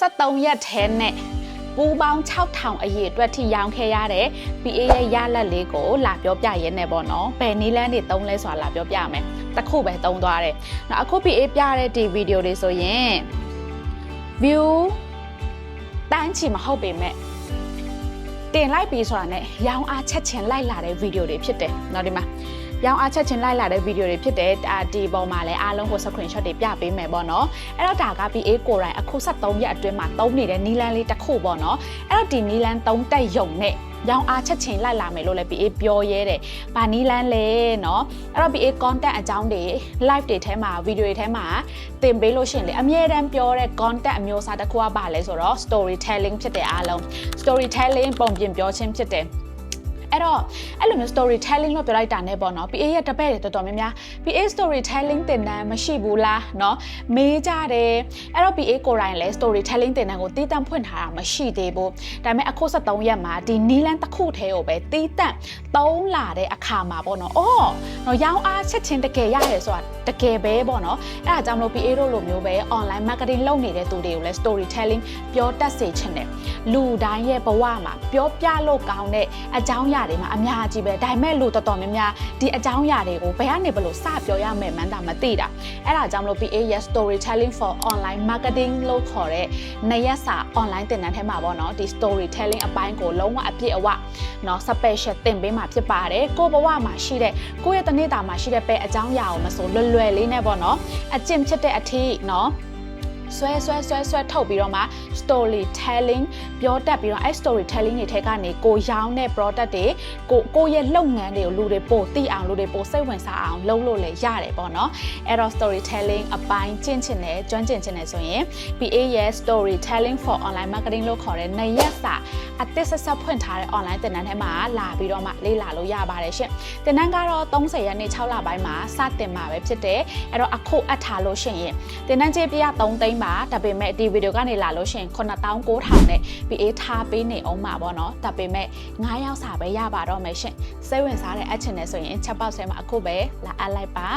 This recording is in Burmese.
73ရက်ထဲနဲ့ပူပေါင်း6000အရေအတွက်ထိရောင်းခဲ့ရတဲ့ PA ရဲ့ရလက်လေးကိုလာပြောပြရဲနဲ့ပေါ့နော်ဘယ်နည်းလမ်းတွေသုံးလဲဆိုတာလာပြောပြမယ်တခုပဲသုံးသွားတယ်နောက်အခု PA ပြတဲ့ဒီဗီဒီယိုလေးဆိုရင် view တန်းချီမဟုတ်ပေမဲ့တင်လိုက်ပြီဆိုတာနဲ့ရောင်းအားချက်ချင်းလိုက်လာတဲ့ဗီဒီယိုတွေဖြစ်တယ်နော်ဒီမှာ ရောင်းအားချက်ချင်းလိုက်လာတဲ့ဗီဒီယိုတွေဖြစ်တယ်အာဒီပုံမှာလည်းအားလုံးကို screenshot တွေပြပေးမယ်ပေါ့နော်အဲ့တော့ဒါက PA ကိုယ်တိုင်အခု73ရက်အတွင်းမှာသုံးနေတဲ့နီလန်းလေးတစ်ခုပေါ့နော်အဲ့တော့ဒီနီလန်းသုံးတက်ယုံနဲ့ရောင်းအားချက်ချင်းလိုက်လာမယ်လို့လည်း PA ပြောရဲတယ်။ဘာနီလန်းလဲเนาะအဲ့တော့ PA content အကြောင်းတွေ live တွေထဲမှာဗီဒီယိုတွေထဲမှာသင်ပေးလို့ရှိရင်လေအမြဲတမ်းပြောတဲ့ content အမျိုးအစားတစ်ခုကဘာလဲဆိုတော့ storytelling ဖြစ်တဲ့အားလုံး storytelling ပုံပြင်ပြောခြင်းဖြစ်တယ် အဲ့တော့အဲ့လိုမျိုး storytelling လို့ပြောလိုက်တာနဲ့ပေါ့နော် PA ရဲ့တပည့်တွေတော်တော်များများ PA storytelling သင်တန်းမရှိဘူးလားเนาะမေးကြတယ်အဲ့တော့ PA ကိုယ်တိုင်လည်း storytelling သင်တန်းကိုတီးတန့်ဖွင့်ထားတာမရှိသေးဘူးဒါပေမဲ့အခု73ရက်မှာဒီနီလန်တစ်ခုတည်းကိုပဲတီးတန့်သုံးလာတဲ့အခါမှာပေါ့နော်အော်တော့ရောင်းအားချက်ချင်းတကယ်ရတယ်ဆိုတာတကယ်ပဲပေါ့နော်အဲ့ဒါကြောင့်မလို့ PA တို့လိုမျိုးပဲ online marketing လုပ်နေတဲ့သူတွေကိုလည်း storytelling ပြောတတ်စေချင်တယ်လူတိုင်းရဲ့ဘဝမှာပြောပြလို့ကောင်းတဲ့အကြောင်းအရာ တွေမှာအများကြီးပဲဒါပေမဲ့လူတော်တော်များများဒီအကြောင်းအရာတွေကိုဘယ်ကနေဘယ်လိုစပြောရမယ်မှန်းတာမသိတာအဲ့ဒါကြောင့်မလို့ PA ရဲ့ storytelling for online marketing လို့ခေါ်တဲ့နရက်စာ online သင်တန်းထဲမှာပေါ့နော်ဒီ storytelling အပိုင်းကိုလုံးဝအပြည့်အဝเนาะ special သင်ပေးမှာဖြစ်ပါတယ်ကိုယ့်ဘဝမှာရှိတဲ့ကိုယ့်ရဲ့တနေ့တာမှာရှိတဲ့ပဲအကြောင်းအရာကိုမဆိုလွယ်လွယ်လေးနဲ့ပေါ့နော်အကျင့်ဖြစ်တဲ့အထိเนาะ ဆွဲဆွဲဆွဲဆွဲထုတ်ပြီးတော့မှ storytelling ပြောတတ်ပြီးတော့အဲ storytelling တွေထဲကနေကိုရောင်းတဲ့ product တွေကိုကိုရဲ့လုပ်ငန်းတွေကိုလူတွေပို့သိအောင်လူတွေပို့စိတ်ဝင်စားအောင်လုပ်လို့လည်းရတယ်ပေါ့နော်အဲ့တော့ storytelling အပိုင်းကျင့်ချင်တယ်ကျွမ်းကျင်ချင်တယ်ဆိုရင် PA ရဲ့ storytelling for online marketing လို့ခေါ်တဲ့နှစ်ရက်စာ အသစ်ဆက်ဆက်ဖွင့်ထားတဲ့ online သင်တန်းထဲမှာလာပြီးတော့မှလေ့လာလို့ရပါတယ်ရှင်သင်တန်းကတော့30ရက်နေ့6လပိုင်းမှာစတင်မှာပဲဖြစ်တယ်အဲ့တော့အခုအပ်ထားလို့ရှိရင်သင်တန်းကြေးပြရ3သိန်းပါဒါပေမဲ့ဒီဗီဒီယိုကနေလာလို့ရှိရင်9900နဲ့ PA ထားပေးနေအောင်ပါပေါ့နော်ဒါပေမဲ့9ရောက်စာပဲရပါတော့မယ်ရှင်စိတ်ဝင်စားတဲ့အပ်ချင်တယ်ဆိုရင်ချက်ပေါက်ဆဲမှာအခုပဲလာအပ်လိုက်ပါ